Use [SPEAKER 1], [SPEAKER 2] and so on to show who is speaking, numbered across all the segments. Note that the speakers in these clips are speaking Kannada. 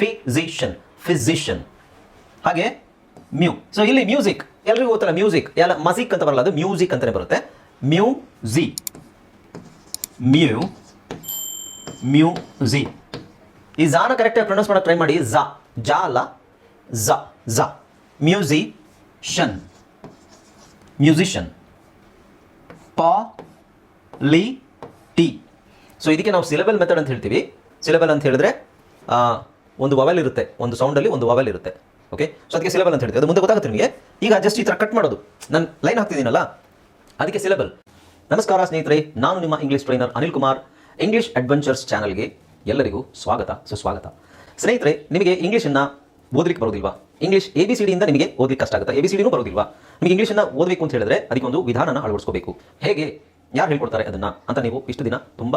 [SPEAKER 1] ಫಿಸಿಷಿಯನ್ ಫಿಸಿಷಿಯನ್ ಹಾಗೆ ಮ್ಯೂ ಸೊ ಇಲ್ಲಿ ಮ್ಯೂಸಿಕ್ ಎಲ್ರಿಗೂ ಗೊತ್ತಲ್ಲ ಮ್ಯೂಸಿಕ್ ಎಲ್ಲ ಮಸಿಕ್ ಅಂತ ಬರಲ್ಲ, ಅದು ಮ್ಯೂಸಿಕ್ ಅಂತಲೇ ಬರುತ್ತೆ. Mu Zee mu mu Zee ಈ ಜಾನ ಕರೆಕ್ಟಾಗಿ ಪ್ರೊನೌನ್ಸ್ ಮಾಡೋಕೆ ಟ್ರೈ ಮಾಡಿ ಝಾ ಜಾ ಅಲ್ಲ ಝ ಝ ಮ್ಯೂಸಿಷನ್ ಪಾ ಲಿ ಟಿ ಸೊ ಇದಕ್ಕೆ ನಾವು ಸಿಲೆಬಲ್ ಮೆಥಡ್ ಅಂತ ಹೇಳ್ತೀವಿ. ಸಿಲೆಬಲ್ ಅಂತ ಹೇಳಿದ್ರೆ ಒಂದು ವವೆಲ್ ಇರುತ್ತೆ, ಒಂದು ಸೌಂಡಲ್ಲಿ ಒಂದು ವವೆಲ್ ಇರುತ್ತೆ. ಓಕೆ ಸೊ ಅದಕ್ಕೆ ಸಿಲೆಬಲ್ ಅಂತ ಹೇಳ್ತೀವಿ. ಅದು ಮುಂದೆ ಗೊತ್ತಾಗುತ್ತೆ ನಿಮಗೆ. ಈಗ ಜಸ್ಟ್ ಈ ಥರ ಕಟ್ ಮಾಡೋದು. ನಾನು ಲೈನ್ ಹಾಕ್ತಿದ್ದೀನಲ್ಲ? ಅದಕ್ಕೆ ಸಿಲೆಬಲ್ ನಮಸ್ಕಾರ ಸ್ನೇಹಿತರೆ, ನಾನು ನಿಮ್ಮ English trainer Anil Kumar. English adventures ಚಾನಲ್ಗೆ ಎಲ್ಲರಿಗೂ ಸ್ವಾಗತ, ಸುಸ್ವಾಗತ. ಸ್ನೇಹಿತರೆ, ನಿಮಗೆ ಇಂಗ್ಲೀಷನ್ನು ಓದಲಿಕ್ಕೆ ಬರೋದಿಲ್ವಾ? ಇಂಗ್ಲೀಷ್ ಎ ಬಿ ಸಿ ಡಿಯಿಂದ ನಿಮಗೆ ಓದಲಿಕ್ಕೆ ಕಷ್ಟ ಆಗುತ್ತೆ. ಎ ಬಿ ಸಿ ಡಿನೂ ಬರೋದಿಲ್ವಾ? ನಿಮಗೆ ಇಂಗ್ಲೀಷನ್ನು ಓದಬೇಕು ಅಂತ ಹೇಳಿದ್ರೆ ಅದಕ್ಕೆ ಒಂದು ವಿಧಾನನ ಅಳವಡಿಸ್ಕೋಬೇಕು. ಹೇಗೆ? ಯಾರು ಹೇಳ್ಕೊಡ್ತಾರೆ ಅದನ್ನ ಅಂತ ನೀವು ಇಷ್ಟು ದಿನ ತುಂಬ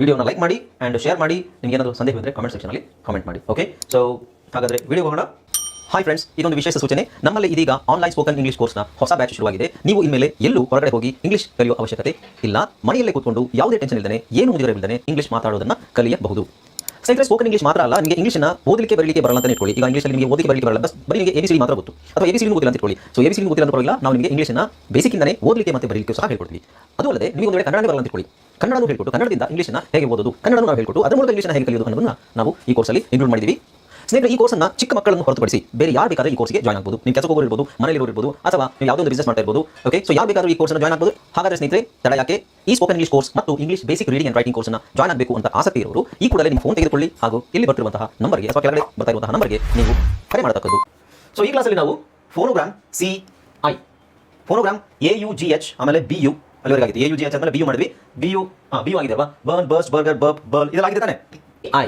[SPEAKER 1] ವಿಡಿಯೋನ ಲೈಕ್ ಮಾಡಿ ಆ್ಯಂಡ್ ಶೇರ್ ಮಾಡಿ. ನಿಮ್ಗೆ ಏನಾದರೂ ಸಂದೇಹ ಇದ್ದರೆ ಕಮೆಂಟ್ ಸೆಕ್ಷನಲ್ಲಿ ಕಮೆಂಟ್ ಮಾಡಿ ಓಕೆ ಸೊ ಹಾಗಾದ್ರೆ ವಿಡಿಯೋ ಹೋಗೋಣ. ಹಾಯ್ ಫ್ರೆಂಡ್ಸ್ ಇದೊಂದು ವಿಶೇಷ ಸೂಚನೆ. ನಮ್ಮಲ್ಲಿ ಇದೀಗ ಆನ್ಲೈನ್ ಸ್ಪೋಕನ್ ಇಂಗ್ಲಿಷ್ ಕೋರ್ಸ್ನ ಹೊಸ ಬ್ಯಾಚ್ ಶುರುವಾಗಿದೆ. ನೀವು ಇನ್ಮೇಲೆ ಎಲ್ಲೂ ಹೊರಗಡೆ ಹೋಗಿ ಇಂಗ್ಲಿಷ್ ಕಲಿಯುವ ಅವಶ್ಯಕತೆ ಇಲ್ಲ. ಮನೆಯಲ್ಲೇ ಕೂತ್ಕೊಂಡು ಯಾವುದೇ ಟೆನ್ಷನ್ ಇಲ್ಲದೆ ಏನು ಮುಗಿದಿರವಿಲ್ಲದೆ ಇಂಗ್ಲಿಷ್ ಮಾತಾಡೋದನ್ನ ಕಲಿಯಬಹುದು. ಸ್ನೇಹಿತರೆ ಸ್ಪೋಕನ್ ಇಂಗ್ಲಿಷ್ ಮಾತ್ರ ಅಲ್ಲ, ನಿಮಗೆ ಇಂಗ್ಲಿಷ್ನ ಓದಲಿಕ್ಕೆ ಬರಲಿಕ್ಕೆ ಬರಲ್ಲ ಅಂತ ಇಟ್ಕೊಳ್ಳಿ. ಈಗ ಇಂಗ್ಲೀಷಲ್ಲಿ ನಿಮಗೆ ಓದಲಿಕ್ಕೆ ಬರಲಿಕ್ಕೆ ಬರಲ್ಲ ಬಸ್ ಬರೀ ನಿಮಗೆ ಎಬಿಸಿಡಿ ಮಾತ್ರ ಗೊತ್ತು. ಅಥವಾ ಎಬಿಸಿಡಿ ಗೊತ್ತಿಲ್ಲ ಅಂತ ಇಟ್ಕೊಳ್ಳಿ. ಸೊ ಎಬಿಸಿಡಿ ಗೊತ್ತಿಲ್ಲ ಅಂತ ನಾವು ನಿಮಗೆ ಇಂಗ್ಲಿಷ್ನ ಬೇಸಿಕ್ಕಿಂದನೇ ಓದಲಿಕ್ಕೆ ಮತ್ತೆ ಬರಲಿಕ್ಕೆ ಸಹ ಹೇಳ್ಕೊಡ್ತೀವಿ. ಅದು ಅಲ್ಲದೆ ನಿಮಗೆ ಒಂದು ವೇಳೆ ಕನ್ನಡ ಬರಲ್ಲ ಅಂತ ಇಟ್ಕೊಳ್ಳಿ. ಕನ್ನಡನೂ ಹೇಳ್ಕೊಟ್ಟು ಕನ್ನಡದಿಂದ ಇಂಗ್ಲಿಷ್ನ ಹೇಗೆ ಓದೋದು, ಕನ್ನಡನೂ ನಾವು ಹೇಳ್ಕೊಟ್ಟು ಅದರ ಮೂಲಕ ಇಂಗ್ಲಿಷ್ನ ಹೇಗೆ ಕಲಿಯೋದು ಅನ್ನೋದನ್ನ ನಾವು ಈ ಕೋರ್ಸಲ್ಲಿ ಇನ್ಕ್ಲೂಡ್ ಮಾಡಿದ್ದೀವಿ ಸ್ನೇಹಿತರೆ, ಈ ಕೋರ್ಸನ್ನ ಚಿಕ್ಕ ಮಕ್ಕಳನ್ನು ಹೊರತುಪಡಿಸಿ ಬೇರೆ ಯಾರು ಬೇಕಾದ್ರೆ ಈ ಕೋರ್ಸ್ಗೆ ಜಾಯ್ನ್ ಆಗ್ಬೋದು. ನೀವು ಕೆಲಸಕ್ಕೆ ಹೋಗಿರ್ಬೋದು ಮನೇಲಿ ಇರ್ಬೋದು, ಅಥವಾ ನೀವು ಯಾವುದೋ ಒಂದು ಬಿಸ್ನೆಸ್ ಮಾಡ್ತಾ ಇರ್ಬೋದು ಓಕೆ ಸೊ ಯಾರು ಬೇಕಾದ್ರೂ ಈ ಕೋರ್ಸ್ನ ಜಾಯ್ನ್ ಆಗ್ಬೋದು. ಹಾಗಾದ್ರೆ ಸ್ನೇಹಿತರೆ, ತಡ ಯಾಕೆ? ಈ ಸ್ಪೋಕನ್ ಇಂಗ್ಲೀಷ್ ಕೋರ್ಸ್ ಮತ್ತು English basic reading and writing ಕೋರ್ಸ್ನ ಜಾಯ್ನ್ ಆಗಬೇಕು ಅಂತ ಆಸಕ್ತಿ ಇರೋರು, ಈ ಕೂಡಲೇ ನಿಮ್ಮ ಫೋನ್ ತೆಗೆದುಕೊಳ್ಳಿ ಹಾಗೂ ಇಲ್ಲಿ ಬರ್ತಿರುವಂತಹ ನಂಬರ್ಗೆ ಅಥವಾ ಕೆಳಗಡೆ ಬರ್ತಾ ಇರುವಂತಹ ನಂಬರ್ಗೆ ನೀವು ಕರೆ ಮಾಡತಕ್ಕದ್ದು. ಸೊ ಈ ಕ್ಲಾಸಲ್ಲಿ ನಾವು phonogram C I phonogram A U G H ಆಮೇಲೆ ಬಿ ಯು ಅಲ್ಲಿವರೆಗೆ ಆಗಿದೆ A U G H B U ಮಾಡಿದ್ವಿ. ಬಿ ಯು ಬಿ ಯು ಆಗಿದೆ burn burs burger burp burl ಇದೆಲ್ಲ ಆಗಿದೆ ತಾನೆ? ಐ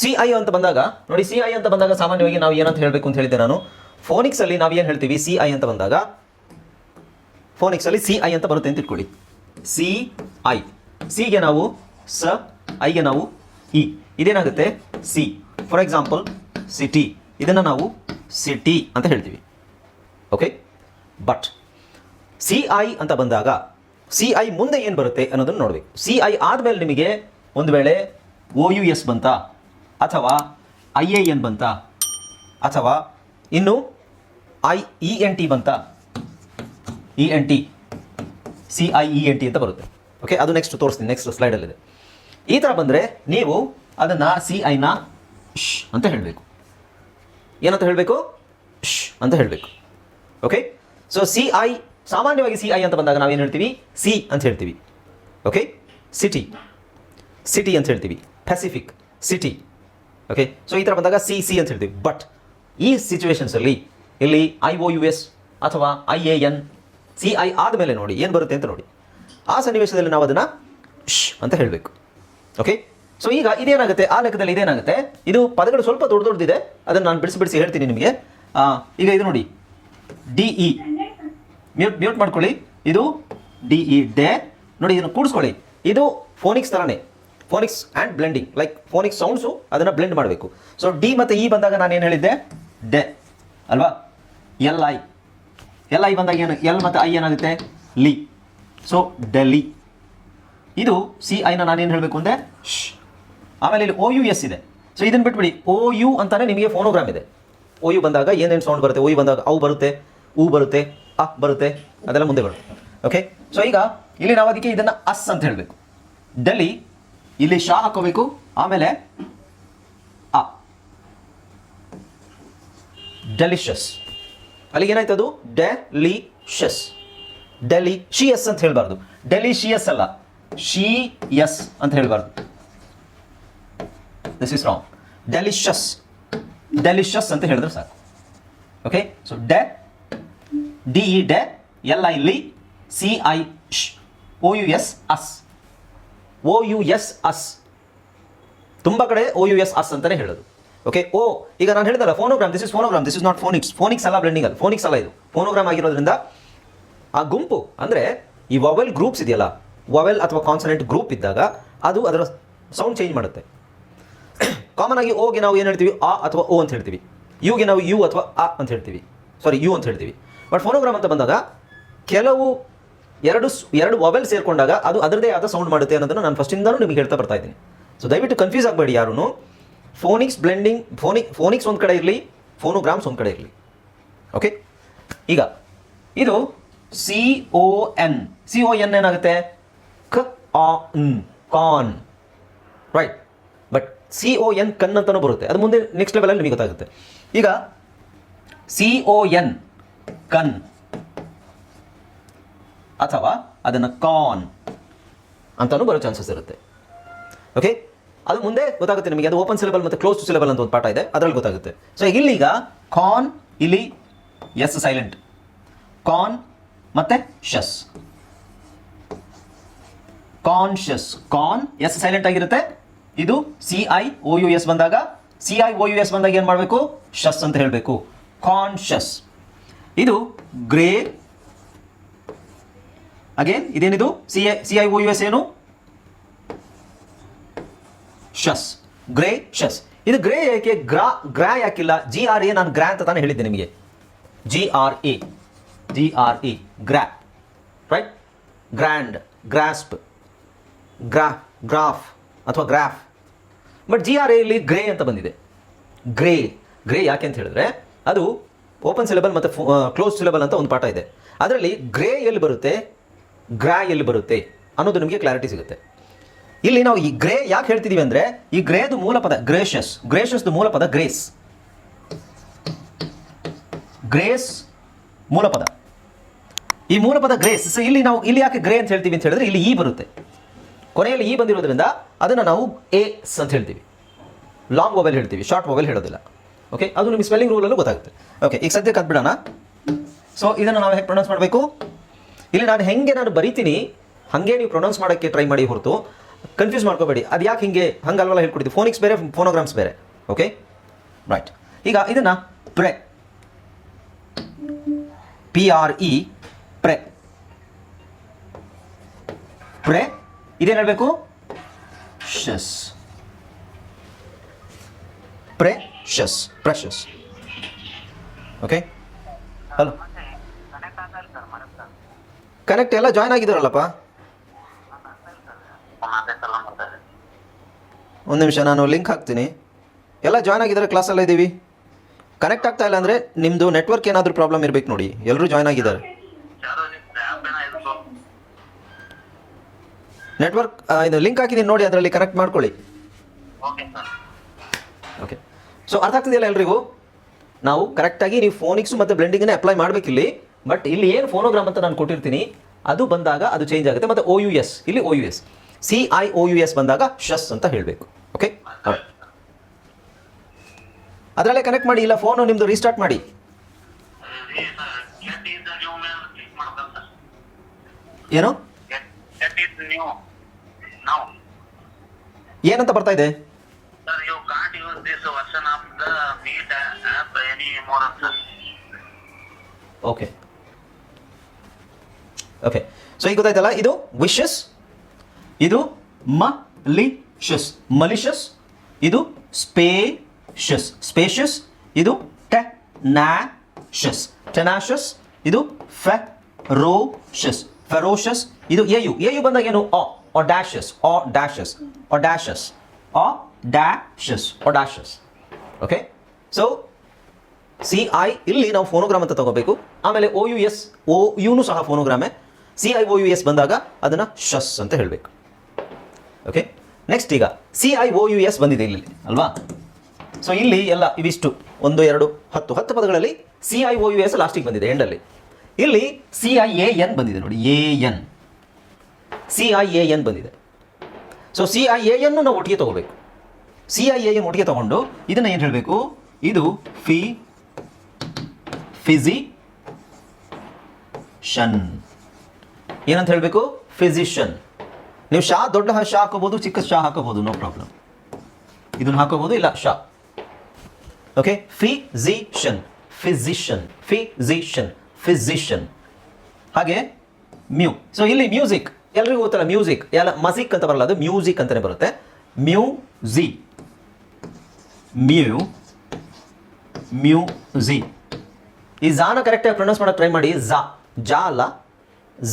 [SPEAKER 1] ಸಿ ಐ ಅಂತ ಬಂದಾಗ, ನೋಡಿ ಸಿ ಐ ಅಂತ ಬಂದಾಗ ಸಾಮಾನ್ಯವಾಗಿ ನಾವು ಏನಂತ ಹೇಳಬೇಕು ಅಂತ ಹೇಳಿದ್ದೆ ನಾನು. ಫೋನಿಕ್ಸ್ ಅಲ್ಲಿ ನಾವು ಏನು ಹೇಳ್ತೀವಿ? ಸಿ ಐ ಅಂತ ಬಂದಾಗ ಫೋನಿಕ್ಸ್ ಅಲ್ಲಿ ಸಿ ಐ ಅಂತ ಬರುತ್ತೆ ಅಂತ ಇಟ್ಕೊಳ್ಳಿ. ಸಿ ಐ ಸಿಗೆ ನಾವು ಸ ಐಗೆ ನಾವು ಇ ಇದೇನಾಗುತ್ತೆ? ಸಿ ಫಾರ್ ಎಕ್ಸಾಂಪಲ್ ಸಿಟಿ ಇದನ್ನು ನಾವು ಸಿಟಿ ಅಂತ ಹೇಳ್ತೀವಿ. ಓಕೆ ಬಟ್ ಸಿ ಐ ಅಂತ ಬಂದಾಗ ಸಿ ಐ ಮುಂದೆ ಏನು ಬರುತ್ತೆ ಅನ್ನೋದನ್ನು ನೋಡಬೇಕು. ಸಿ ಐ ಆದಮೇಲೆ ನಿಮಗೆ ಒಂದು ವೇಳೆ ಒ ಯು ಎಸ್ ಬಂತಾ, ಅಥವಾ ಐ ಎ ಎನ್ ಬಂತಾ, ಅಥವಾ ಇನ್ನು ಐ ಇ ಎನ್ ಟಿ ಬಂತಾ E N T C I E N T ಅಂತ ಬರುತ್ತೆ. ಓಕೆ ಅದು ನೆಕ್ಸ್ಟ್ ತೋರಿಸ್ತೀನಿ ನೆಕ್ಸ್ಟ್ ಸ್ಲೈಡಲ್ಲಿದೆ ಈ ಥರ ಬಂದರೆ ನೀವು ಅದನ್ನು ಸಿ ಐನ ಶ್ ಅಂತ ಹೇಳಬೇಕು. ಏನಂತ ಹೇಳಬೇಕು? ಶ್ ಅಂತ ಹೇಳಬೇಕು. ಓಕೆ ಸೊ ಸಿ ಐ ಸಾಮಾನ್ಯವಾಗಿ ಸಿ ಐ ಅಂತ ಬಂದಾಗ ನಾವೇನು ಹೇಳ್ತೀವಿ? ಸಿ ಅಂತ ಹೇಳ್ತೀವಿ. ಓಕೆ ಸಿಟಿ ಸಿಟಿ ಅಂತ ಹೇಳ್ತೀವಿ. ಪೆಸಿಫಿಕ್ ಸಿಟಿ ಓಕೆ ಸೊ ಈ ಥರ ಬಂದಾಗ ಸಿ ಸಿ ಅಂತ ಹೇಳ್ತೀವಿ. ಬಟ್ ಈ ಸಿಚುವೇಶನ್ಸಲ್ಲಿ ಇಲ್ಲಿ ಐ ಒ ಯು ಎಸ್ ಅಥವಾ I A N C I ಆದಮೇಲೆ ನೋಡಿ, ಏನು ಬರುತ್ತೆ ಅಂತ ನೋಡಿ. ಆ ಸನ್ನಿವೇಶದಲ್ಲಿ ನಾವು ಅದನ್ನು ಶ್ ಅಂತ ಹೇಳಬೇಕು. ಓಕೆ ಸೊ ಈಗ ಇದೇನಾಗುತ್ತೆ? ಆ ಲೆಕ್ಕದಲ್ಲಿ ಇದೇನಾಗುತ್ತೆ? ಇದು ಪದಗಳು ಸ್ವಲ್ಪ ದೊಡ್ಡ ದೊಡ್ಡದಿದೆ ಅದನ್ನು ನಾನು ಬಿಡಿಸಿ ಬಿಡಿಸಿ ಹೇಳ್ತೀನಿ ನಿಮಗೆ. ಈಗ ಇದು ನೋಡಿ. ಡಿ ಇ ಮ್ಯೂಟ್ ಮ್ಯೂಟ್ ಮಾಡ್ಕೊಳ್ಳಿ. ಇದು ಡಿ ಇ ಡೆ ನೋಡಿ ಇದನ್ನು ಕೂಡಿಸ್ಕೊಳ್ಳಿ. ಇದು ಫೋನಿಕ್ಸ್ ಥರನೇ phonics and blending like phonics sounds ಅದನ್ನು ಬ್ಲೆಂಡ್ ಮಾಡಬೇಕು. ಸೊ ಡಿ ಮತ್ತು ಇ ಬಂದಾಗ ನಾನು ಏನು ಹೇಳಿದ್ದೆ? ಡೆ ಅಲ್ವಾ? ಎಲ್ ಐ ಎಲ್ ಐ ಬಂದಾಗ ಏನು? ಎಲ್ ಮತ್ತು ಐ ಏನಾಗುತ್ತೆ? ಲಿ. ಸೊ ಡೆಲ್ಲಿ ಇದು ಸಿ ಐನ ನಾನೇನು ಹೇಳಬೇಕು ಅಂದರೆ? ಶ್ ಆಮೇಲೆ ಇಲ್ಲಿ ಓ ಯು ಎಸ್ ಇದೆ. ಸೊ ಇದನ್ನು ಬಿಟ್ಬಿಡಿ. ಓ ಯು ಅಂತಾನೆ ನಿಮಗೆ ಫೋನೋಗ್ರಾಮ್ ಇದೆ. ಓ ಯು ಬಂದಾಗ ಏನೇನು ಸೌಂಡ್ ಬರುತ್ತೆ? ಓ ಯು ಬಂದಾಗ ಅವು ಬರುತ್ತೆ ಊ ಬರುತ್ತೆ. ಅ ಬರುತ್ತೆ, ಅದೆಲ್ಲ ಮುಂದೆ ಬರುತ್ತೆ. ಓಕೆ ಸೊ ಈಗ ಇಲ್ಲಿ ನಾವು ಅದಕ್ಕೆ ಇದನ್ನು ಅಸ್ ಅಂತ ಹೇಳಬೇಕು. ಡೆಲ್ಲಿ, ಇಲ್ಲಿ ಶಾ ಹಾಕೋಬೇಕು ಆಮೇಲೆ ಅ. ಡೆಲಿಷಸ್ ಅಲ್ಲಿಗೆ ಏನಾಯ್ತು ಅದು? ಡೆಲಿಷಸ್ ಡೆಲಿ ಶಿ ಅಂತ ಹೇಳಬಾರ್ದು. ಡೆಲಿಶಿಯಸ್ ಅಲ್ಲ. ಶಿ ಎಸ್ ಅಂತ ಹೇಳಬಾರ್ದು. This is wrong delicious delicious ಅಂತ ಹೇಳಿದ್ರೆ ಸಾಕು. ಓಕೆ ಸೊ ಡೆ ಡಿ ಇ ಡೆ ಎಲ್ ಐ ಲಿ ಸಿ ಐ ಶ್ ಓ ಯು ಎಸ್ ಅಸ್ ಓ ಯು ಎಸ್ ಅಸ್ ತುಂಬ ಕಡೆ ಓ ಯು ಎಸ್ ಅಸ್ ಅಂತಲೇ ಹೇಳೋದು. ಓಕೆ ಓ, ಈಗ ನಾನು ಹೇಳಿದಲ್ಲ phonogram this is phonogram this is not phonics phonics ಅಲ್ಲ ಬ್ಲೆಂಡಿಂಗ್ ಅಲ್ಲ ಫೋನಿಕ್ಸ್ ಅಲ್ಲ ಇದು. ಫೋನೋಗ್ರಾಮ್ ಆಗಿರೋದ್ರಿಂದ ಆ ಗುಂಪು, ಅಂದರೆ ಈ ವವೆಲ್ ಗ್ರೂಪ್ಸ್ ಇದೆಯಲ್ಲ ವವೆಲ್ ಅಥವಾ ಕಾನ್ಸನೆಂಟ್ ಗ್ರೂಪ್ ಇದ್ದಾಗ ಅದು ಅದರ ಸೌಂಡ್ ಚೇಂಜ್ ಮಾಡುತ್ತೆ. ಕಾಮನ್ ಆಗಿ ಓಗೆ ನಾವು ಏನು ಹೇಳ್ತೀವಿ? ಆ ಅಥವಾ ಓ ಅಂತ ಹೇಳ್ತೀವಿ. ಯುಗೆ ನಾವು ಯು ಅಥವಾ ಆ ಅಂತ ಹೇಳ್ತೀವಿ. ಸಾರಿ ಯು ಅಂತ ಹೇಳ್ತೀವಿ. ಬಟ್ ಫೋನೋಗ್ರಾಮ್ ಅಂತ ಬಂದಾಗ ಕೆಲವು ಎರಡು ಎರಡು ವವೆಲ್ ಸೇರಿಕೊಂಡಾಗ ಅದು ಅದರದೇ ಆದ ಸೌಂಡ್ ಮಾಡುತ್ತೆ ಅನ್ನೋದನ್ನು ನಾನು ಫಸ್ಟಿಂದನೂ ನಿಮಗೆ ಹೇಳ್ತಾ ಬರ್ತಾ ಇದ್ದೀನಿ. ಸೊ ದಯವಿಟ್ಟು ಕನ್ಫ್ಯೂಸ್ ಆಗಬೇಡಿ ಯಾರೂ ಫೋನಿಕ್ಸ್ ಬ್ಲೆಂಡಿಂಗ್ ಫೋನಿಕ್ ಫೋನಿಕ್ಸ್ ಒಂದು ಕಡೆ ಇರಲಿ ಫೋನೋಗ್ರಾಮ್ಸ್ ಒಂದು ಕಡೆ ಇರಲಿ. ಓಕೆ ಈಗ, ಇದು C O N C O N ಏನಾಗುತ್ತೆ? ಕ, ಆ, ನ್, ಕಾನ್. Right but C O N ಕನ್ ಅಂತಲೂ ಬರುತ್ತೆ. ಅದು ಮುಂದೆ ನೆಕ್ಸ್ಟ್ ಲೆವೆಲಲ್ಲಿ ನಿಮಗೆ ಗೊತ್ತಾಗುತ್ತೆ. ಈಗ ಸಿ ಒ ಎನ್ ಕನ್ ಅಥವಾ ಅದನ್ನು ಕಾನ್ ಅಂತಲೂ ಬರೋ ಚಾನ್ಸಸ್ ಇರುತ್ತೆ. ಓಕೆ ಅದು ಮುಂದೆ ಗೊತ್ತಾಗುತ್ತೆ ನಿಮಗೆ. ಅದು ಓಪನ್ ಸಿಲೆಬಲ್ ಮತ್ತು ಕ್ಲೋಸ್ ಟು ಸಿಲೆಬಲ್ ಅಂತ ಒಂದು ಪಾಠ ಇದೆ. ಅದರಲ್ಲಿ ಗೊತ್ತಾಗುತ್ತೆ. ಸೊ ಇಲ್ಲಿಗ ಕಾನ್ ಇಲ್ಲಿ ಎಸ್ ಸೈಲೆಂಟ್ ಕಾನ್ ಮತ್ತೆ scious conscious con S silent ಆಗಿರುತ್ತೆ. ಇದು C I O U S ಬಂದಾಗ. C I O U S ಬಂದಾಗ ಏನು ಮಾಡಬೇಕು? ಶಸ್ ಅಂತ ಹೇಳಬೇಕು. ಕಾನ್ಶಸ್ ಇದು ಗ್ರೇ ಅಗೇನ್ ಇದೇನಿದು? C I C I O U S ಏನು? ಶಸ್ ಗ್ರೇ ಶಸ್ ಇದು ಗ್ರೇ ಏಕೆ? ಗ್ರಾ ಗ್ರಾ ಯಾಕಿಲ್ಲ? ಜಿ ಆರ್ ಎ ನಾನು ಗ್ರಾ ಅಂತ ತಾನೇ ಹೇಳಿದ್ದೆ ನಿಮಗೆ. G R A G R A gra. Right grand grasp gra graph ಅಥವಾ ಗ್ರಾಫ್ ಬಟ್ ಜಿ ಆರ್ ಎಲ್ಲಿ ಗ್ರೇ ಅಂತ ಬಂದಿದೆ. ಗ್ರೇ. ಗ್ರೇ ಯಾಕೆ ಅಂತ ಹೇಳಿದ್ರೆ ಅದು ಓಪನ್ ಸಿಲೆಬಲ್ ಮತ್ತು ಕ್ಲೋಸ್ ಸಿಲೆಬಲ್ ಅಂತ ಒಂದು ಪಾಠ ಇದೆ. ಅದರಲ್ಲಿ ಗ್ರೇ ಎಲ್ಲಿ ಬರುತ್ತೆ? ಗ್ರಾ ಎಲ್ಲಿ ಬರುತ್ತೆ? ಅನ್ನೋದು ನಿಮಗೆ ಕ್ಲಾರಿಟಿ ಸಿಗುತ್ತೆ. ಇಲ್ಲಿ ನಾವು ಈ ಗ್ರೇ ಯಾಕೆ ಹೇಳ್ತಿದ್ದೀವಿ ಅಂದರೆ, ಈ ಗ್ರೇದು ಮೂಲ ಪದ ಗ್ರೇಷಸ್ ಗ್ರೇಷಸ್ದು ಮೂಲ ಪದ ಗ್ರೇಸ್ ಗ್ರೇಸ್ ಮೂಲ ಪದ ಈ ಮೂಲ ಪದ ಗ್ರೇಸ್ ಇಲ್ಲಿ ನಾವು, ಇಲ್ಲಿ ಯಾಕೆ ಗ್ರೇ ಅಂತ ಹೇಳ್ತೀವಿ ಅಂತ ಹೇಳಿದ್ರೆ ಇಲ್ಲಿ ಈ ಬರುತ್ತೆ. ಕೊನೆಯಲ್ಲಿ ಈ ಬಂದಿರೋದ್ರಿಂದ ಅದನ್ನು ನಾವು ಎಸ್ ಅಂತ ಹೇಳ್ತೀವಿ. ಲಾಂಗ್ ಮೊಬೈಲ್ ಹೇಳ್ತೀವಿ ಶಾರ್ಟ್ ಮೊಬೈಲ್ ಹೇಳೋದಿಲ್ಲ. ಓಕೆ ಅದು ನಿಮಗೆ ಸ್ಪೆಲ್ಲಿಂಗ್ ರೂಲಲ್ಲೂ ಗೊತ್ತಾಗುತ್ತೆ. ಓಕೆ ಈಗ ಸದ್ಯಕ್ಕೆ ಕದ್ಬಿಡೋಣ ಬಿಡೋಣ ಸೊ ಇದನ್ನು ನಾವು ಹೇಗೆ ಪ್ರೊನೌನ್ಸ್ ಮಾಡಬೇಕು? ಇಲ್ಲಿ ನಾನು ಹೆಂಗೆ ನಾನು ಬರಿತೀನಿ, ಹಾಗೆ ನೀವು ಪ್ರೊನೌನ್ಸ್ ಮಾಡೋಕ್ಕೆ ಟ್ರೈ ಮಾಡಿ ಹೊರತು ಕನ್ಫ್ಯೂಸ್ ಮಾಡ್ಕೋಬೇಡಿ. ಅದು ಯಾಕೆ ಹಿಂಗೆ ಹಂಗಲ್ವಲ್ಲ ಹೇಳ್ಕೊಡ್ತೀವಿ. ಫೋನಿಕ್ಸ್ ಬೇರೆ ಫೋನೋಗ್ರಾಮ್ಸ್ ಬೇರೆ. ಓಕೆ ರೈಟ್ ಈಗ ಇದನ್ನು pre. P R E pre. Pre. ಇದೇನು ಹೇಳಬೇಕು? Shus. Precious precious okay hello connect ಎಲ್ಲ ಜಾಯ್ನ್ ಆಗಿದ್ದಾರಲ್ಲಪ್ಪ? ಒಂದು ನಿಮಿಷ ನಾನು ಲಿಂಕ್ ಹಾಕ್ತೀನಿ. ಎಲ್ಲ ಜಾಯ್ನ್ ಆಗಿದ್ದಾರೆ ಕ್ಲಾಸೆಲ್ಲ ಇದ್ದೀವಿ ಕನೆಕ್ಟ್ ಆಗ್ತಾ ಇಲ್ಲ ಅಂದರೆ ನಿಮ್ಮದು ನೆಟ್ವರ್ಕ್ ಏನಾದರೂ ಪ್ರಾಬ್ಲಮ್ ಇರಬೇಕು ನೋಡಿ. ಎಲ್ಲರೂ ಜಾಯ್ನ್ ಆಗಿದ್ದಾರೆ. ನೆಟ್ವರ್ಕ್ ಇದು ಲಿಂಕ್ ಹಾಕಿದ್ದೀನಿ ನೋಡಿ ಅದರಲ್ಲಿ ಕನೆಕ್ಟ್ ಮಾಡ್ಕೊಳ್ಳಿ.
[SPEAKER 2] ಓಕೆ
[SPEAKER 1] ಸೊ ಅರ್ಥ ಆಗ್ತಿದೆಯಲ್ಲ ಎಲ್ರಿಗೂ? ನಾವು ಕರೆಕ್ಟಾಗಿ ನೀವು ಫೋನಿಕ್ಸು ಮತ್ತು ಬ್ಲೆಂಡಿಂಗನ್ನೇ ಅಪ್ಲೈ ಮಾಡಬೇಕಿಲ್ಲಿ ಬಟ್ ಇಲ್ಲಿ. ಏನು ಫೋನೋಗ್ರಾಮ್ ಅಂತ ನಾನು ಕೊಟ್ಟಿರ್ತೀನಿ ಅದು ಬಂದಾಗ ಅದು ಚೇಂಜ್ ಆಗುತ್ತೆ. ಮತ್ತು ಓ ಯು ಎಸ್ ಇಲ್ಲಿ O U S C I O U S ಬಂದಾಗ ಶಸ್ ಅಂತ ಹೇಳಬೇಕು. ಓಕೆ ಅದರಲ್ಲೇ ಕನೆಕ್ಟ್ ಮಾಡಿ ಇಲ್ಲ ಫೋನು ನಿಮ್ಮದು ರೀಸ್ಟಾರ್ಟ್ ಮಾಡಿ. ಏನು? ಏನಂತ ಬರ್ತಾ ಇದೆ
[SPEAKER 2] sir you can't use this version of the meet app any more sir
[SPEAKER 1] okay okay so ಈಗ ಗೊತ್ತಾಯ್ತಲ್ಲ, ಇದು ವಿಶಸ್ ಇದು ಮಲಿಷಸ್ ಮಲಿಷಸ್ ಇದು ಸ್ಪೇಷಸ್ ಸ್ಪೇಷಸ್ ಇದು ಟೆನಾಷಸ್ ಟೆನಾಶಸ್ ಇದು ಫೆರೋಷಸ್ ಫೆರೋಷಸ್ ಇದು ಎ ಯು ಎ ಯು ಬಂದಾಗ ಏನು? ಆ ಡ್ಯಾಶಸ್ ಆ ಡ್ಯಾಶಸ್ ಆ ಡ್ಯಾಶಸ್ ಆ ಡ್ಯಾಶಸ್ ಆ dashes okay so C I ಇಲ್ಲಿ ನಾವು ಫೋನೋಗ್ರಾಮ್ ಅಂತ ತಗೋಬೇಕು. ಆಮೇಲೆ ಓ ಯು ಎಸ್ ಓ ಯುನು ಸಹ ಫೋನೋಗ್ರಾಮೆ C I O U S ಬಂದಾಗ ಅದನ್ನು ಶಸ್ ಅಂತ ಹೇಳಬೇಕು. ಓಕೆ ನೆಕ್ಸ್ಟ್ ಈಗ C I O U S ಬಂದಿದೆ ಇಲ್ಲಿ ಅಲ್ವಾ? ಸೊ ಇಲ್ಲಿ ಎಲ್ಲ ಇವಿಷ್ಟು. ಒಂದು, ಎರಡು, ಹತ್ತು. ಹತ್ತು ಪದಗಳಲ್ಲಿ C I O U S ಲಾಸ್ಟಿಗೆ ಬಂದಿದೆ ಎಂಡಲ್ಲಿ ಇಲ್ಲಿ ಸಿ ಐ ಎ ಎನ್ ಬಂದಿದೆ ನೋಡಿ. A N C I A N ಬಂದಿದೆ. ಸೊ ಸಿ ಐ ಎ ಎನ್ನು ನಾವು ಒಟ್ಟಿಗೆ ತಗೋಬೇಕು. ಸಿ ಐ ಎ ಒಟ್ಟಿಗೆ ತಗೊಂಡು ಇದನ್ನು ಏನು ಹೇಳಬೇಕು? ಇದು ಫಿ ಫಿಸಿಷನ್. ಏನಂತ ಹೇಳಬೇಕು? ಫಿಸಿಷನ್. ನೀವು ಶಾ ದೊಡ್ಡ ಶಾ ಹಾಕೋಬಹುದು, ಚಿಕ್ಕ ಶಾ ಹಾಕೋಬಹುದು, ನೋ ಪ್ರಾಬ್ಲಮ್. ಇದನ್ನು ಹಾಕೋಬಹುದು ಇಲ್ಲ, ಶಾ. Okay physician. ಫಿಸಿಷನ್. ಫಿಸಿಷನ್. ಫಿಸಿಷನ್. ಹಾಗೆ ಮ್ಯೂ. ಸೊ ಇಲ್ಲಿ ಮ್ಯೂಸಿಕ್. ಎಲ್ರಿಗೂ ಗೊತ್ತಲ್ಲ, ಮ್ಯೂಸಿಕ್. ಎಲ್ಲ ಮಸಿಕ್ ಅಂತ ಬರಲ್ಲ, ಅದು ಮ್ಯೂಸಿಕ್ ಅಂತಲೇ ಬರುತ್ತೆ. Mu zi. Mu mu zi ಈ ಝಾನ ಕರೆಕ್ಟಾಗಿ ಪ್ರೊನೌನ್ಸ್ ಮಾಡೋಕೆ ಟ್ರೈ ಮಾಡಿ ಝಾ ಜಾ ಅಲ್ಲ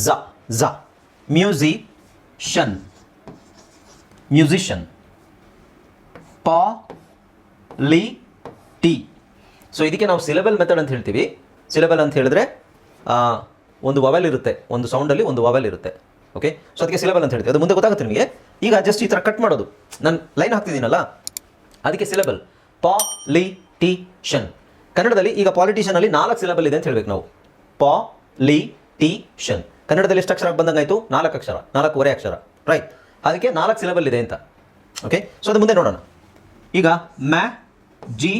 [SPEAKER 1] ಝ ಝ ಮ್ಯೂಸಿಷನ್ ಮ್ಯೂಸಿಷನ್ ಪ ಲಿ ಟಿ ಸೊ ಇದಕ್ಕೆ ನಾವು ಸಿಲೆಬಲ್ ಮೆಥಡ್ ಅಂತ ಹೇಳ್ತೀವಿ. ಸಿಲೆಬಲ್ ಅಂತ ಹೇಳಿದ್ರೆ ಒಂದು ವವೆಲ್ ಇರುತ್ತೆ. ಒಂದು ಸೌಂಡಲ್ಲಿ ಒಂದು ವವೆಲ್ ಇರುತ್ತೆ. ಓಕೆ ಸೊ ಅದಕ್ಕೆ ಸಿಲೆಬಲ್ ಅಂತ ಹೇಳ್ತೀವಿ. ಅದು ಮುಂದೆ ಗೊತ್ತಾಗುತ್ತೆ ನಿಮಗೆ. ಈಗ ಜಸ್ಟ್ ಈ ಥರ ಕಟ್ ಮಾಡೋದು. ನಾನು ಲೈನ್ ಹಾಕ್ತಿದ್ದೀನಲ್ಲ? ಅದಕ್ಕೆ ಸಿಲೆಬಲ್ ಪ ಲಿ ಟಿ ಷನ್ ಕನ್ನಡದಲ್ಲಿ ಈಗ ಪಾಲಿಟಿಷನ್ ಅಲ್ಲಿ ನಾಲ್ಕು ಸಿಲೆಬಲ್ ಇದೆ ಅಂತ ಹೇಳ್ಬೇಕು ನಾವು. ಪಾಲಿಟಿಷನ್ ಲಿ ಕನ್ನಡದಲ್ಲಿ ಎಷ್ಟು ಅಕ್ಷರ ಬಂದಂಗಾಯ್ತು ನಾಲ್ಕು ಅಕ್ಷರ, ನಾಲ್ಕೂವರೆ ಅಕ್ಷರ ರೈಟ್ ಅದಕ್ಕೆ ನಾಲ್ಕು ಸಿಲೆಬಲ್ ಇದೆ ಅಂತ. ಓಕೆ ಸೊ ಅದು ಮುಂದೆ ನೋಡೋಣ. ಈಗ ಮ್ಯಾ ಜಿ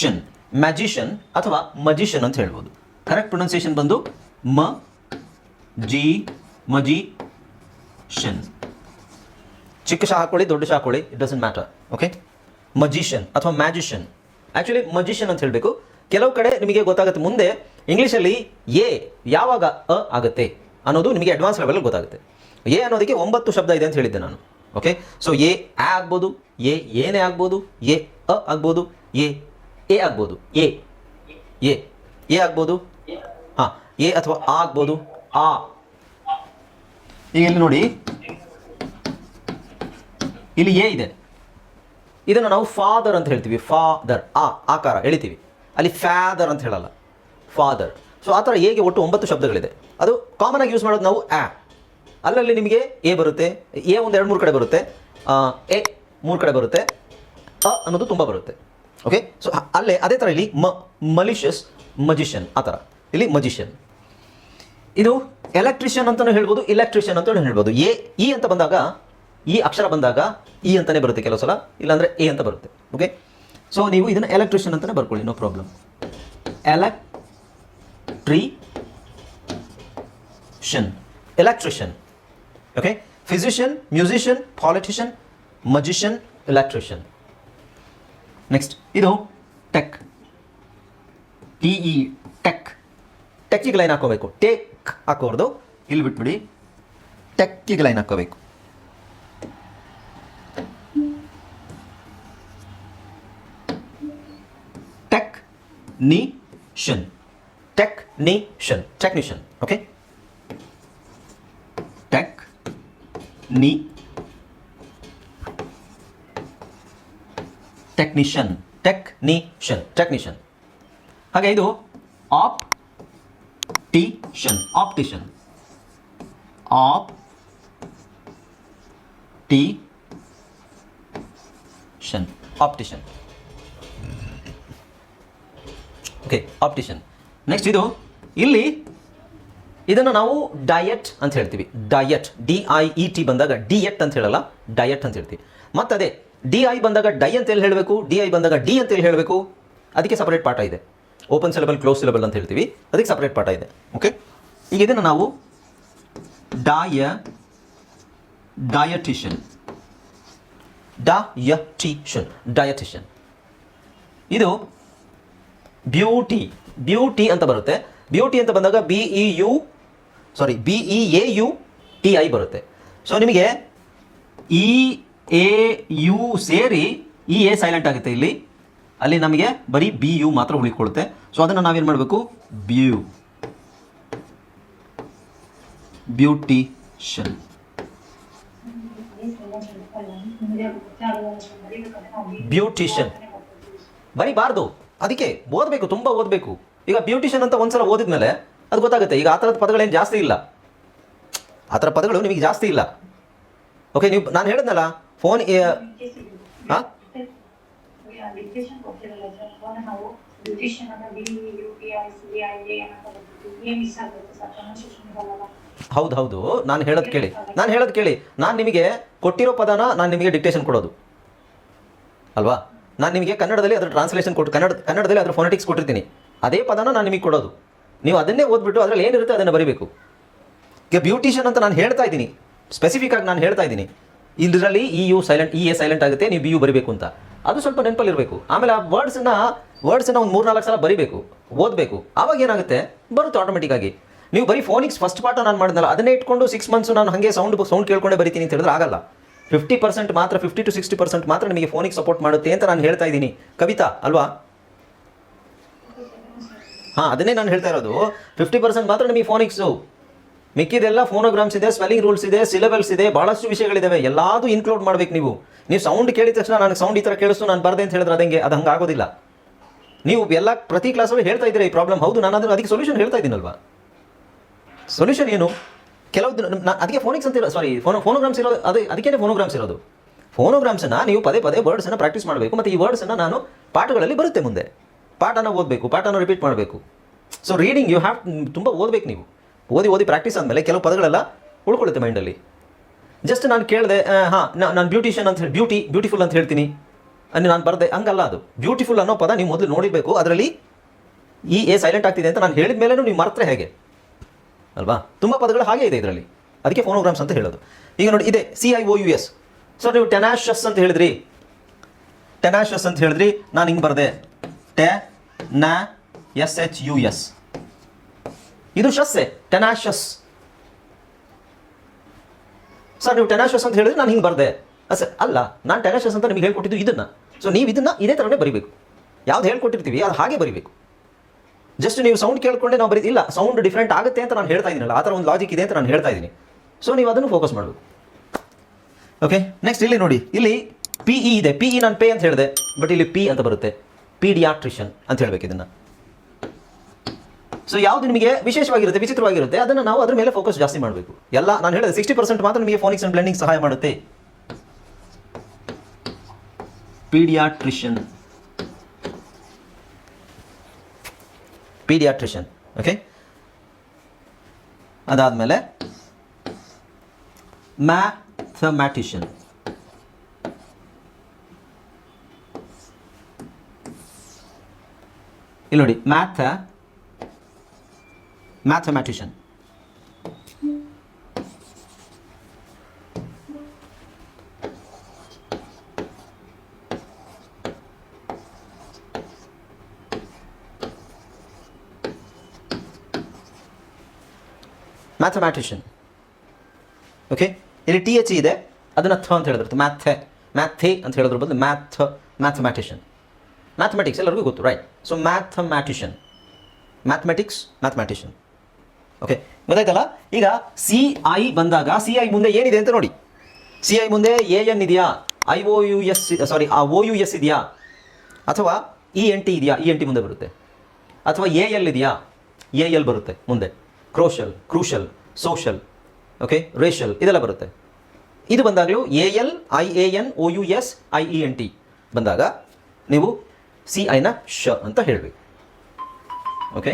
[SPEAKER 1] ಷನ್ ಮ್ಯಾಜಿಷನ್ ಅಥವಾ ಮಜಿಷನ್ ಅಂತ ಹೇಳ್ಬೋದು. ಕರೆಕ್ಟ್ ಪ್ರೊನೌನ್ಸಿಯೇಷನ್ ಬಂದು ಮ, ಜಿ, ಮಜಿ ಶನ್ ಚಿಕ್ಕ ಶಾ ಹಾಕೊಳ್ಳಿ, ದೊಡ್ಡ ಶಾ ಹಾಕೊಳ್ಳಿ it doesn't matter okay magician ಅಥವಾ ಮ್ಯಾಜಿಷಿಯನ್ ಆ್ಯಕ್ಚುಲಿ ಮಜಿಷಿಯನ್ ಅಂತ ಹೇಳಬೇಕು. ಕೆಲವು ಕಡೆ ನಿಮಗೆ ಗೊತ್ತಾಗುತ್ತೆ ಮುಂದೆ ಇಂಗ್ಲೀಷಲ್ಲಿ ಎ ಯಾವಾಗ ಅ ಆಗುತ್ತೆ ಅನ್ನೋದು ನಿಮಗೆ ಅಡ್ವಾನ್ಸ್ ಲೆವೆಲ್ ಗೊತ್ತಾಗುತ್ತೆ. ಎ ಅನ್ನೋದಕ್ಕೆ ಒಂಬತ್ತು ಶಬ್ದ ಇದೆ ಅಂತ ಹೇಳಿದ್ದೆ ನಾನು. ಓಕೆ ಸೊ ಎ ಆ ಆಗ್ಬೋದು, ಎ ಏನೇ ಆಗ್ಬೋದು, ಎ ಅ ಆಗ್ಬೋದು, ಎ ಎ ಆಗ್ಬೋದು, ಎ ಎ ಎ ಆಗ್ಬೋದು, ಹಾಂ, ಎ ಅಥವಾ ಆ ಆಗ್ಬೋದು, ಆ. ಈಗ ಇಲ್ಲಿ ನೋಡಿ. ಇಲ್ಲಿ ಎ ಇದೆ. ಇದನ್ನು ನಾವು ಫಾದರ್ ಅಂತ ಹೇಳ್ತೀವಿ. ಫಾದರ್ ಆ, ಆಕಾರ, ಎಳಿತೀವಿ. ಅಲ್ಲಿ ಫ್ಯಾದರ್ ಅಂತ ಹೇಳಲ್ಲ. ಫಾದರ್ ಸೊ ಆ ಥರ ಹೇಗೆ ಒಟ್ಟು ಒಂಬತ್ತು ಶಬ್ದಗಳಿದೆ. ಅದು ಕಾಮನ್ ಆಗಿ ಯೂಸ್ ಮಾಡೋದು ನಾವು ಆ. ಅಲ್ಲಲ್ಲಿ ನಿಮಗೆ ಎ ಬರುತ್ತೆ. ಎ ಒಂದು ಎರಡು ಮೂರು ಕಡೆ ಬರುತ್ತೆ. ಎ ಮೂರು ಕಡೆ ಬರುತ್ತೆ. ಅ ಅನ್ನೋದು ತುಂಬ ಬರುತ್ತೆ. ಓಕೆ ಸೊ ಅಲ್ಲೇ ಅದೇ ಥರ ಇಲ್ಲಿ ಮ ಮಲಿಷಿಯಸ್ ಮಜಿಷಿಯನ್ ಆ ಥರ. ಇಲ್ಲಿ ಮಜಿಷಿಯನ್ ಇದು ಎಲೆಕ್ಟ್ರಿಷಿಯನ್ ಅಂತಲೂ ಹೇಳ್ಬೋದು ಇಲೆಕ್ಟ್ರಿಷಿಯನ್ ಅಂತಲೂ ಹೇಳ್ಬೋದು. ಎ, ಇ ಅಂತ ಬಂದಾಗ ಈ ಅಕ್ಷರ ಬಂದಾಗ ಇ ಅಂತಲೇ ಬರುತ್ತೆ ಕೆಲವು ಸಲ, ಇಲ್ಲಾಂದರೆ ಎ ಅಂತ ಬರುತ್ತೆ. ಓಕೆ ಸೊ ನೀವು ಇದನ್ನು ಎಲೆಕ್ಟ್ರಿಷಿಯನ್ ಅಂತಲೇ ಬರ್ಕೊಳ್ಳಿ no problem electrician electrician okay physician musician politician magician electrician next ಇದು ಟೆಕ್ ಟಿ ಇ ಟೆಕ್ ಟೆಕ್ಕಿಗೆ ಲೈನ್ ಹಾಕೋಬೇಕು ಟೇಕ್ ಹಾಕೋರ್ದು ಇಲ್ಲಿ ಬಿಟ್ಬಿಡಿ ಟೆಕ್ಕಿಗೆ ಲೈನ್ ಹಾಕೋಬೇಕು ನಿ ಷನ್ ಟೆಕ್ ನಿ ಷನ್ ಟೆಕ್ನಿಷನ್ ಓಕೆ ಟೆಕ್ ನಿ ಟೆಕ್ನಿಷನ್ ಟೆಕ್ನಿಷನ್ ಟೆಕ್ನಿಷನ್ ಹಾಗೆ ಇದು optician optician optician optician okay optician next ಇದು ಇಲ್ಲಿ ಇದನ್ನು ನಾವು ಡಯಟ್ ಅಂತ ಹೇಳ್ತೀವಿ. Diet D I E T ಬಂದಾಗ ಡಿಯಟ್ ಅಂತ ಹೇಳಲ್ಲ ಡಯಟ್ ಅಂತ ಹೇಳ್ತೀವಿ. ಮತ್ತು ಅದೇ ಡಿ ಐ ಬಂದಾಗ ಡೈ ಅಂತ ಹೇಳಿ ಹೇಳಬೇಕು? ಡಿ ಐ ಬಂದಾಗ ಡಿ ಅಂತ ಹೇಳಿ ಹೇಳಬೇಕು? ಅದಕ್ಕೆ ಸಪರೇಟ್ ಪಾಠ ಇದೆ. ಓಪನ್ ಸಿಲೆಬಲ್ ಕ್ಲೋಸ್ ಸಿಲೆಬಲ್ ಅಂತ ಹೇಳ್ತೀವಿ. ಅದಕ್ಕೆ ಸಪರೇಟ್ ಪಾಠ ಇದೆ. ಓಕೆ ಈಗ ಇದನ್ನು ನಾವು ಡಾಯ ಡಯಟಿಷನ್ ಡಯಟಿಷನ್ ಡಯಟಿಷನ್ ಇದು ಬ್ಯೂಟಿ ಬ್ಯೂಟಿ ಅಂತ ಬರುತ್ತೆ. ಬ್ಯೂಟಿ ಅಂತ ಬಂದಾಗ B E U sorry B E A U T I ಬರುತ್ತೆ. ಸೊ ನಿಮಗೆ ಇ ಎ ಯು ಸೇರಿ ಇ ಎ ಸೈಲೆಂಟ್ ಆಗುತ್ತೆ ಇಲ್ಲಿ. ಅಲ್ಲಿ ನಮಗೆ ಬರೀ ಬಿ ಯು ಮಾತ್ರ ಉಳಿಕೊಳ್ಳುತ್ತೆ ಸೊ ಅದನ್ನು ನಾವೇನು ಮಾಡಬೇಕು? ಬ್ಯೂ ಬ್ಯೂಟಿಷನ್ ಬ್ಯೂಟಿಷನ್ ಬರಿಬಾರ್ದು ಅದಕ್ಕೆ ಓದಬೇಕು, ತುಂಬ ಓದಬೇಕು. ಈಗ ಬ್ಯೂಟಿಷನ್ ಅಂತ ಒಂದ್ಸಲ ಓದಿದ್ಮೇಲೆ ಅದು ಗೊತ್ತಾಗುತ್ತೆ, ಈಗ ಆ ಥರದ ಪದಗಳೇನು ಜಾಸ್ತಿ ಇಲ್ಲ. ಆ ಥರ ಪದಗಳು ನಿಮಗೆ ಜಾಸ್ತಿ ಇಲ್ಲ. ಓಕೆ ನೀವು, ನಾನು ಹೇಳಿದ್ನಲ್ಲ ಫೋನ್ ಹಾಂ
[SPEAKER 3] ಬ್ಯೂಟಿಷಿಯನ್
[SPEAKER 1] ಹೌದು ಹೌದು ನಾನು ಹೇಳೋದು ಕೇಳಿ. ನಾನು ಹೇಳೋದು ಕೇಳಿ. ನಾನು ನಿಮಗೆ ಕೊಟ್ಟಿರೋ ಪದನ ನಾನು ನಿಮಗೆ ಡಿಕ್ಟೇಷನ್ ಕೊಡೋದು. ಅಲ್ವಾ? ನಾನು ನಿಮಗೆ ಕನ್ನಡದಲ್ಲಿ ಅದರ ಟ್ರಾನ್ಸ್ಲೇಷನ್ ಕೊಟ್ಟು, ಕನ್ನಡ, ಕನ್ನಡದಲ್ಲಿ ಅದರ ಫೋನೆಟಿಕ್ಸ್ ಕೊಟ್ಟಿರ್ತೀನಿ. ಅದೇ ಪದನ ನಾನು ನಿಮಗೆ ಕೊಡೋದು. ನೀವು ಅದನ್ನೇ ಓದ್ಬಿಟ್ಟು ಅದರಲ್ಲಿ ಏನಿರುತ್ತೆ ಅದನ್ನು ಬರೀಬೇಕು. ಈಗ ಬ್ಯೂಟಿಷಿಯನ್ ಅಂತ ನಾನು ಹೇಳ್ತಾ ಇದ್ದೀನಿ. ಸ್ಪೆಸಿಫಿಕ್ ಆಗಿ ನಾನು ಹೇಳ್ತಾ ಇದ್ದೀನಿ. ಇದರಲ್ಲಿ E U silent E A silent ಆಗುತ್ತೆ, ನೀವು ಬಿ ಯು ಬರಿಬೇಕು ಅಂತ. ಅದು ಸ್ವಲ್ಪ ನೆನಪಲ್ಲಿ ಇರಬೇಕು ಆಮೇಲೆ ಆ ವರ್ಡ್ಸನ್ನ ವರ್ಡ್ಸನ್ನ ಒಂದು ಮೂರ್ನಾಲ್ಕು ಸಲ ಬರಿಬೇಕು, ಓದಬೇಕು. ಆವಾಗ ಏನಾಗುತ್ತೆ? ಬರುತ್ತೆ ಆಟೋಮೆಟಿಕ್ ಆಗಿ. ನೀವು ಬರೀ ಫೋನಿಕ್ಸ್ ಫಸ್ಟ್ ಪಾಠ ನಾನು ಮಾಡಿದ್ನಲ್ಲ ಅದನ್ನೇ ಇಟ್ಕೊಂಡು ಸಿಕ್ಸ್ ಮಂತ್ಸ್ ನಾನು ಹಾಗೆ ಸೌಂಡ್ ಸೌಂಡ್ ಕೇಳ್ಕೊಂಡೇ ಬರಿತೀನಿ ಅಂತ ಹೇಳಿದ್ರೆ ಆಗಲ್ಲ. ಫಿಫ್ಟಿ ಪರ್ಸೆಂಟ್ ಮಾತ್ರ ಫಿಫ್ಟಿ ಟು ಸಿಕ್ಸ್ಟಿ ಪರ್ಸೆಂಟ್ ಮಾತ್ರ ನಿಮಗೆ ಫೋನಿಗೆ ಸಪೋರ್ಟ್ ಮಾಡುತ್ತೆ ಅಂತ ನಾನು ಹೇಳ್ತಾ ಇದ್ದೀನಿ. ಕವಿತಾ, ಅಲ್ವಾ? ಹಾಂ, ಅದನ್ನೇ ನಾನು ಹೇಳ್ತಾ ಇರೋದು. ಫಿಫ್ಟಿ ಪರ್ಸೆಂಟ್ ಮಾತ್ರ ನಿಮಗೆ ಫೋನಿಕ್ಸು ಮಿಕ್ಕಿದೆಲ್ಲ ಫೋನೋಗ್ರಾಮ್ಸ್ ಇದೆ ಸ್ವೆಲ್ಲಿಂಗ್ ರೂಲ್ಸ್ ಇದೆ ಸಿಲೆಬಲ್ಸ್ ಇದೆ ಭಾಳಷ್ಟು ವಿಷಯಗಳಿದ್ದಾವೆ ಎಲ್ಲಾದು ಇನ್ಕ್ಲೂಡ್ ಮಾಡಬೇಕು ನೀವು. ನೀವು ಸೌಂಡ್ ಕೇಳಿದ ತಕ್ಷಣ ನನಗೆ ಸೌಂಡ್ ಈ ಥರ ಕೇಳಿಸ್ತು, ನಾನು ಬರ್ದೆ ಅಂತ ಹೇಳಿದ್ರೆ ಅದಂಗೆ, ಅದು ಹಂಗೆ ಆಗೋದಿಲ್ಲ ನೀವು ಎಲ್ಲ ಪ್ರತಿ ಕ್ಲಾಸಲ್ಲೂ ಹೇಳ್ತಾ ಇದ್ದೀರಾ ಈ ಪ್ರಾಬ್ಲಮ್ ಹೌದು ನಾನು ಅದಕ್ಕೆ ಸೊಲ್ಯೂಷನ್ ಹೇಳ್ತಾ ಇದ್ದೀನಲ್ವಾ? ಸೊಲ್ಯೂಷನ್ ಏನು? ಕೆಲವು ಅದಕ್ಕೆ ಫೋನಿಕ್ಸ್ ಅಂತ ಸಾರಿ ಫೋನೋ ಫೋನೋಗ್ರಾಮ್ಸ್ ಇರೋದು ಅದೇ ಅದಕ್ಕೆ ಫೋನೋಗ್ರಾಮ್ಸ್ ಇರೋದು. ಫೋನೋಗ್ರಾಮ್ಸನ್ನು ನೀವು ಪದೇ ಪದೇ ವರ್ಡ್ಸನ್ನು ಪ್ರಾಕ್ಟೀಸ್ ಮಾಡಬೇಕು. ಮತ್ತು ಈ ವರ್ಡ್ಸನ್ನು ನಾನು ಪಾಠಗಳಲ್ಲಿ ಬರುತ್ತೆ ಮುಂದೆ. ಪಾಠನ ಓದಬೇಕು, ಪಾಠನ ರಿಪೀಟ್ ಮಾಡಬೇಕು. ಸೊ ರೀಡಿಂಗ್ ಯು ಹ್ಯಾವ್ ತುಂಬ ಓದಬೇಕು ನೀವು. ಓದಿ ಓದಿ ಪ್ರಾಕ್ಟೀಸ್ ಆದಮೇಲೆ ಕೆಲವು ಪದಗಳೆಲ್ಲ ಉಳ್ಕೊಳ್ಳುತ್ತೆ ಮೈಂಡಲ್ಲಿ ಜಸ್ಟ್ ನಾನು ಕೇಳಿದೆ ಹಾಂ ನಾನು ಬ್ಯೂಟಿಷಿಯನ್ ಅಂತ ಹೇಳಿ ಬ್ಯೂಟಿ ಬ್ಯೂಟಿಫುಲ್ ಅಂತ ಹೇಳ್ತೀನಿ. ಅಲ್ಲಿ ನಾನು ಬರದೆ ಹಂಗಲ್ಲ ಅದು. ಬ್ಯೂಟಿಫುಲ್ ಅನ್ನೋ ಪದ ನೀವು ಮೊದಲು ನೋಡಿರಬೇಕು. ಅದರಲ್ಲಿ ಈ ಎ ಸೈಲೆಂಟ್ ಆಗ್ತಿದೆ ಅಂತ ನಾನು ಹೇಳಿದ ಮೇಲೂ ನೀವು ಮರೆತ್ರೆ ಹೇಗೆ? ಅಲ್ವಾ? ತುಂಬ ಪದಗಳು ಹಾಗೆ ಇದೆ ಇದರಲ್ಲಿ. ಅದಕ್ಕೆ ಫೋನೋಗ್ರಾಮ್ಸ್ ಅಂತ ಹೇಳೋದು. ಈಗ ನೋಡಿ, ಇದೆ C I O U S so ನೀವು ಟೆನಾಶಸ್ ಅಂತ ಹೇಳಿದ್ರಿ. ಟೆನಾಶಸ್ ಅಂತ ಹೇಳಿದ್ರಿ, ನಾನು ಹಿಂಗೆ ಬರದೆ. ಟೆ ನ ಎಸ್ ಎಚ್ ಯು ಎಸ್ ಇದು ಶಸ್ಸೆ ಟೆನಾಶಸ್ ಸರ್ ನೀವು ಟೆನಾಶಸ್ ಅಂತ ಹೇಳಿದ್ರೆ ನಾನು ಹಿಂಗೆ ಬರ್ದೆ. ಸರ್, ಅಲ್ಲ, ನಾನು ಟೆನಾಶಸ್ ಅಂತ ನಿಮಗೆ ಹೇಳ್ಕೊಟ್ಟಿದ್ದು ಇದನ್ನು. ಸೊ ನೀವು ಇದನ್ನು ಇದೇ ಥರನೇ ಬರಿಬೇಕು. ಯಾವ್ದು ಹೇಳ್ಕೊಟ್ಟಿರ್ತೀವಿ, ಅದು ಹಾಗೆ ಬರಿಬೇಕು. ಜಸ್ಟ್ ನೀವು ಸೌಂಡ್ ಕೇಳ್ಕೊಂಡೆ ನಾವು ಬರೀ, ಇಲ್ಲ ಸೌಂಡ್ ಡಿಫ್ರೆಂಟ್ ಆಗುತ್ತೆ ಅಂತ ನಾನು ಹೇಳ್ತಾ ಇದ್ದೀನಲ್ಲ, ಆ ಥರ ಒಂದು ಲಾಜಿಕ್ ಇದೆ ಅಂತ ನಾನು ಹೇಳ್ತಾ ಇದ್ದೀನಿ. ಸೊ ನೀವು ಅದನ್ನು ಫೋಕಸ್ ಮಾಡಬೇಕು. ಓಕೆ ನೆಕ್ಸ್ಟ್ ಇಲ್ಲಿ ನೋಡಿ. ಇಲ್ಲಿ ಪಿ ಇ ಇದೆ. ಪಿ ಇ ನಾನು ಪೇ ಅಂತ ಹೇಳಿದೆ ಬಟ್ ಇಲ್ಲಿ ಪಿ ಅಂತ ಬರುತ್ತೆ. ಪೀಡಿಯಾಟ್ರಿಷನ್ ಅಂತ ಹೇಳ್ಬೇಕು ಇದನ್ನು. ಸೊ ಯಾವುದು ನಿಮಗೆ ವಿಶೇಷವಾಗಿರುತ್ತೆ, ವಿಚಿತ್ರವಾಗಿರುತ್ತೆ, ಅದನ್ನು ನಾವು ಅದ್ರ ಮೇಲೆ ಫೋಕಸ್ ಜಾಸ್ತಿ ಮಾಡಬೇಕು. ಎಲ್ಲ, ನಾನು ಹೇಳಿದೆ ಸಿಕ್ಸ್ಟಿ ಪರ್ಸೆಂಟ್ ಮಾತ್ರ ನಿಮಗೆ ಫೋನಿಕ್ಸ್ ಅಂಡ್ ಬ್ಲೆಂಡಿಂಗ್ ಸಹಾಯ ಮಾಡುತ್ತೆ. ಪೀಡಿಯಾಟ್ರಿಷನ್ ಪೀಡಿಯಾಟ್ರಿಷನ್ ಓಕೆ ಅದಾದಮೇಲೆ ಮ್ಯಾಥಮ್ಯಾಟಿಷನ್ ಇಲ್ಲಿ ನೋಡಿ ಮ್ಯಾಥ ಮ್ಯಾಥಮ್ಯಾಟಿಷನ್ ಮ್ಯಾಥಮ್ಯಾಟಿಷನ್ ಓಕೆ ಇಲ್ಲಿ ಟಿ ಎಚ್ ಇದೆ. ಅದನ್ನು ಥ ಅಂತ ಹೇಳಿದ್ರು. ಮ್ಯಾಥೆ ಮ್ಯಾಥೆ ಅಂತ ಹೇಳಿದ್ರ ಬದಲು ಮ್ಯಾಥ್ ಮ್ಯಾಥಮ್ಯಾಟಿಷಿಯನ್ ಮ್ಯಾಥಮೆಟಿಕ್ಸ್ ಎಲ್ಲರಿಗೂ ಗೊತ್ತು right so mathematician mathematics mathematician okay ಗೊತ್ತಾಯ್ತಲ್ಲ? ಈಗ ಸಿ ಐ ಬಂದಾಗ ಸಿ ಐ ಮುಂದೆ ಏನಿದೆ ಅಂತ ನೋಡಿ. ಸಿ ಐ ಮುಂದೆ ಎ ಎನ್ ಇದೆಯಾ? I O U S sorry ಆ ಒ ಯು ಎಸ್ ಇದೆಯಾ? ಅಥವಾ ಇ ಎನ್ ಟಿ ಇದೆಯಾ? ಇ ಎನ್ ಟಿ ಮುಂದೆ ಬರುತ್ತೆ. ಅಥವಾ ಎ ಎಲ್ ಇದೆಯಾ? ಎ ಎಲ್ ಬರುತ್ತೆ ಮುಂದೆ. Crucial crucial social okay racial ಇದೆಲ್ಲ ಬರುತ್ತೆ. ಇದು ಬಂದಾಗಲೂ A L I A N O U S I E N T ಬಂದಾಗ ನೀವು ಸಿ ಐನ ಶ ಅಂತ ಹೇಳಬೇಕು ಓಕೆ